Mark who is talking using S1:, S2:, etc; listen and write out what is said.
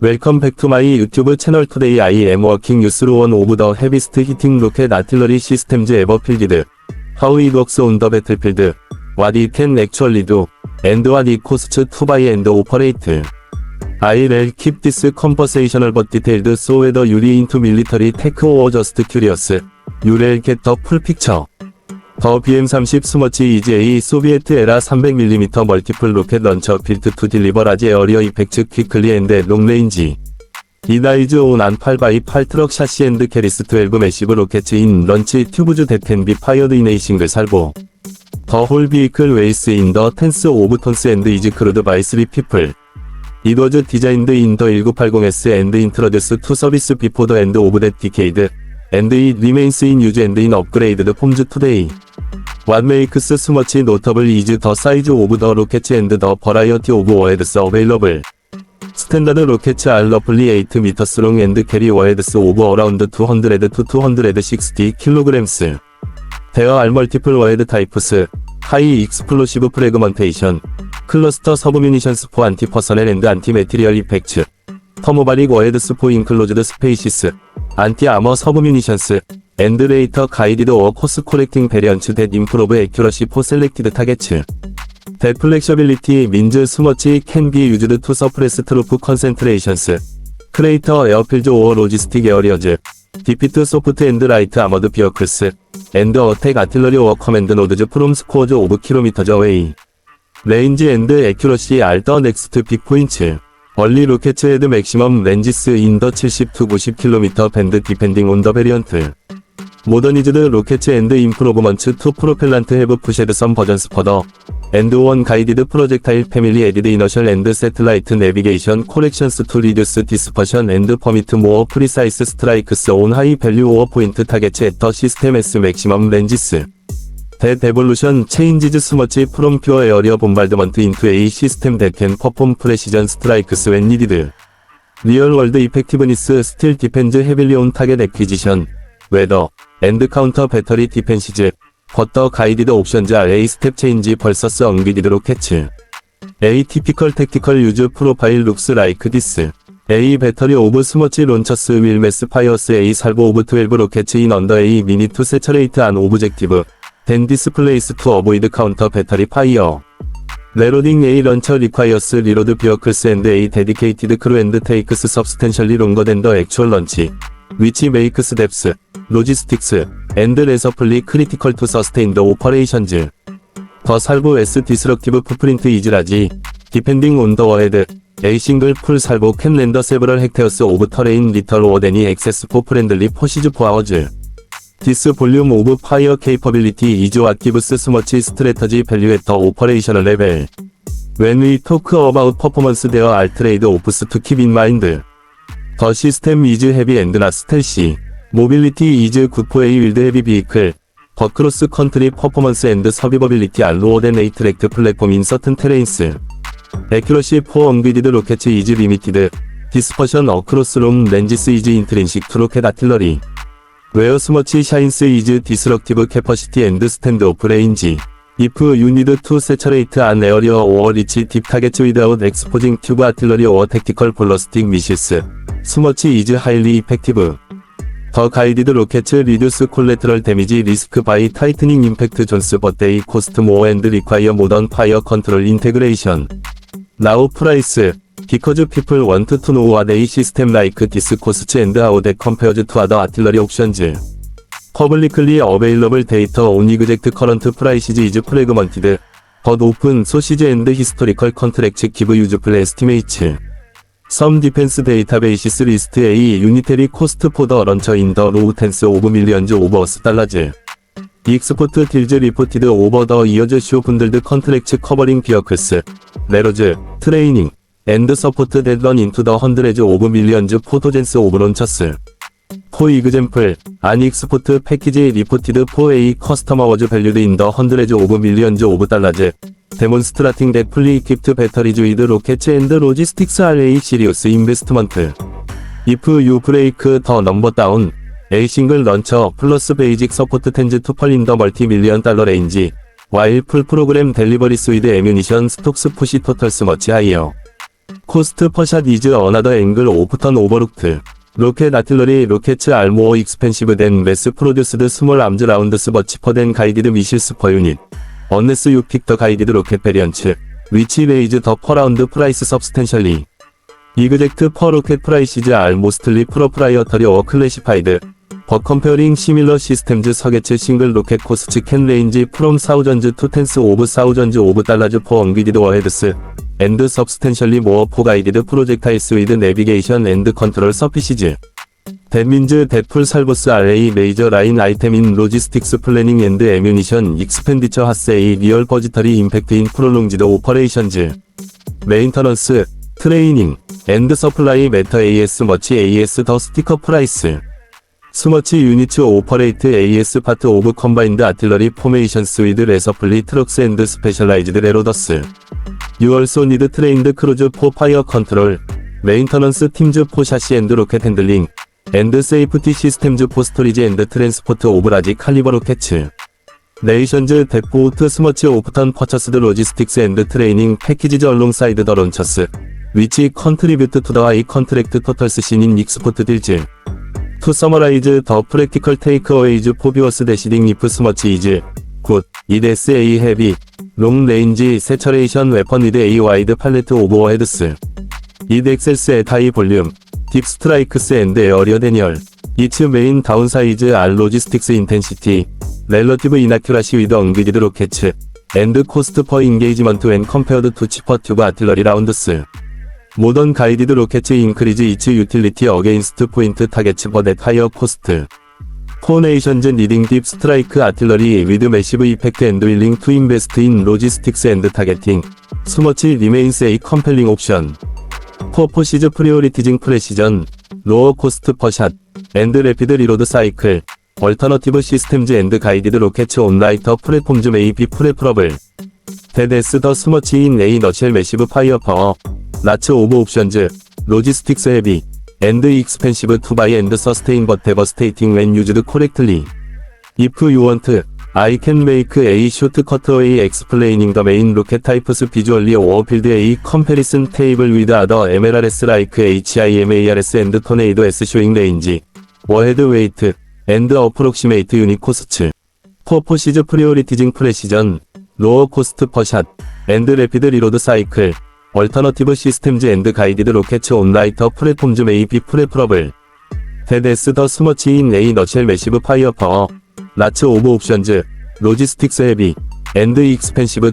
S1: 웰컴 백 투 마이 유튜브 채널 투데이 I am working 뉴스로 원 오브 더 헤비스트 히팅 로켓 아틀러리 시스템즈 에버 필디드 battlefield What it can actually do And what it costs to buy and operate I'll keep this conversational but detailed so whether you're into military tech or just curious you'll get the full picture 더 BM-30 스머치 EGA 소비에트 에라 300mm 멀티플 로켓 런처 빌트 투 딜리버 라지 에어리어 이펙트 퀵클리 앤드 롱레인지. 이나이즈 온 안 8x8 트럭 샤시 앤드 캐리스 12 매시브 로켓 인 런치 튜브즈 데텐 비 파이어드 이네이 싱글 살보. 더 홀 비이클 웨이스 인 더 텐스 오브 톤스 앤드 이즈 크루드 바이 스리 피플. was designed in the 1980s and introduced to service before the end of that decade, and it remains in use and in upgraded forms today. What makes so much notable is the size of the rockets and the variety of warheads available. Standard rockets are roughly 8 meters long and carry warheads of around 200 to 260 kilograms. There are multiple warhead types, high explosive fragmentation, cluster submunitions for anti-personnel and anti-material effects, thermobaric warheads for enclosed spaces, 안티아머 서브뮤니션스 엔드레이터 가이디드 어 코스 코렉팅 베리언츠 댓 임프로브 에큐러시 포 셀렉티드 타겟츠 데플렉셔빌리티 민즈 스머치 캔비 유즈드 투 서프레스 트루프 컨센트레이션스. 크레이터 에어필즈 오어 로지스틱 에어리어즈. 디피트 소프트 앤드 라이트 아머드 비어클스. 앤드 어택 아틀러리 오어 커맨드 노드즈 프롬 스코어즈 오브 킬로미터즈 어웨이. 레인지 앤드 에큐러시 알더 넥스트 빅포인츠 anti-armor submunitions, and later guided or course-correcting variants that improve accuracy for selected targets. That flexibility means so much can be used to suppress troop concentrations, create airfields or logistic areas, defeat soft and light armored vehicles, and attack artillery or command nodes from scores of kilometers away. Range and accuracy are the next big points. Early rockets had maximum ranges in the 70 to 90 km band depending on the variant. Modernized rockets and improvements to propellant have pushed some versions further, and one guided projectile family added inertial and satellite navigation corrections to reduce dispersion and permit more precise strikes on high value or point targets at the system's maximum ranges. That evolution changes much from pure area bombardment into a system that can perform precision strikes when needed. Real world effectiveness still depends heavily on target acquisition, weather, and counter battery defenses, but the guided options are a step change versus unguided rockets. A typical tactical use profile looks like this. A battery of smudge launchers will mass fires a salvo of 12 rockets in under a minute to saturate an objective, then displace to avoid counter battery fire. Reloading a launcher requires reload vehicles and a crew and takes substantially longer than the actual launch, which makes depths, logistics, and resupply critical to sustain the operations. The salvo S is large, depending on the warhead. A full salvo can render several hectares of terrain little than access for friendly forces for hours. Fire capability is what gives so much strategy value at the operational level. When we talk about performance there are trade-offs to keep in mind. The system is heavy and not stealthy. Mobility is good for a wheeled heavy vehicle. But cross-country performance and survivability are lower than a tracked platform in certain terrains. Accuracy for unguided rockets is limited. Dispersion across long ranges is intrinsic to rocket artillery. Where so much shines is disruptive capacity and stand-off range. If you need to saturate an area or reach deep targets without exposing tube artillery or tactical ballistic missiles, so much is highly effective. The guided rockets reduce collateral damage risk by tightening impact zones but they cost more and require modern fire control integration. Now price. Because people want to know what a system like this costs and how that compares to other artillery options. Publicly available data on exact current prices is fragmented, but open sources and historical contracts give useful estimates. Some defense databases list a unitary cost for the launcher in the low tens of millions of dollars. Export deals reported over the years show bundled contracts covering vehicles, layers, training, and supported run into the hundreds of millions photogens of launches. For example, an export package reported for a customer was valued in the hundreds of millions of dollars. Demonstrating that fully equipped batteries with rockets and logistics are a serious investment. If you break the number down, a single launcher plus basic support tends to fall in the multi-million dollar range, while full program deliveries with ammunition stocks push totals much higher. 코스트 퍼샷 이즈 어나더 앵글 오프턴 오버룩트 로켓 아틀러리 로켓츠 알모어 익스펜시브 댄 메스 프로듀스드 스몰 암즈 라운드스 버치퍼 댄 가이디드 미실스 퍼 유닛 언네스 유픽 더 가이디드 로켓 베리언츠 위치 레이즈 더 퍼라운드 프라이스 섭스텐셜리 이그젝트 퍼 로켓 프라이시즈 알모스틀리 프로프라이어터리 어 클래시파이드 버컴페어링 시밀러 시스템즈 서계츠 싱글 로켓 코스츠 캔 레인지 프롬 사우전즈 투 텐스 오브 사우전즈 오브 달라즈 포 언비디드 워헤드스 앤드 서브스텐셜리 모어 포 가이디드 프로젝타이스 위드 내비게이션 앤드 컨트롤 서피시즈 데민즈 데풀 살보스 RA 메이저 라인 아이템인 로지스틱스 플래닝 앤드 에뮤니션 익스펜디처 하세이 리얼 버지터리 임팩트인 프롤롱지드 오퍼레이션즈 메인터넌스 트레이닝 앤드 서플라이 메터 AS 머치 AS 더 스티커 프라이스 스머치 유니츠 오퍼레이트 AS 파트 오브 컴바인드 아틀러리 포메이션스 위드 레서플리 트럭스 앤드 스페셜라이즈드 레로더스. 유얼소 니드 트레인드 크루즈 포 파이어 컨트롤 메인터넌스 팀즈 포샤시 앤드 로켓 핸들링 앤드 세이프티 시스템즈 포스토리지 앤드 트랜스포트 오브라지 칼리버 로켓츠. 네이션즈 데포우트 스머치 오프턴 퍼처스드 로지스틱스 앤드 트레이닝 패키지즈 얼롱사이드 더 론처스. 위치 컨트리뷰트 투 더 아이 컨트랙트 토털스 신인 익스포트 딜즈. To summarize the practical takeaways for deciding if smart is good, it is a heavy, long range saturation weapon with a wide palette of heads. It excels at high volume, deep strikes and earlier denial. Its main downsides are logistics intensity, relative inaccuracy with ungrided rockets, and cost per engagement when compared to cheaper tube artillery rounds. 모던 가이디드 로켓츠 인크리즈 이츠 유틸리티 어게인스트 포인트 타겟츠 버넷 하이어 코스트. 포네이션즈 리딩 딥 스트라이크 아틀러리 위드 매시브 이펙트 앤드 윌링 투 인베스트 인 로지스틱스 앤드 타겟팅. 스머치 리메인스 에이 컴펠링 옵션. 포포시즈 프리오리티징 프레시전. 로어 코스트 퍼샷. 앤드 래피드 리로드 사이클. 얼터너티브 시스템즈 앤드 가이디드 로켓츠 온라이터 프레폼즈 메이비 프레프러블. 데데스 더 스머치 인 에이 너셸 매시브 파이어 파워. 라츠 오브 옵션즈, 로지스틱스 헤비, 앤드 익스펜시브 투 바이 앤드 서스테인 버 데버 스테이팅 웬 유즈드 코렉틀리. If you want, I can make a shortcut way explaining the main rocket types visually or build a comparison table with other MLRS like HIMARS and Tornado S showing range, warhead weight, and approximate unit costs. Purposes prioritizing precision, lower cost per shot, and rapid reload cycle. 얼터너티브 시스템즈 앤드 가이디드 로켓츠 온라이터 플랫폼즈 AP 프레프러블 테데스 더 스머치 인 에이 너첼 매시브 파이어 파워 라츠 오브 옵션즈 로지스틱스 헤비 앤드 익스펜시브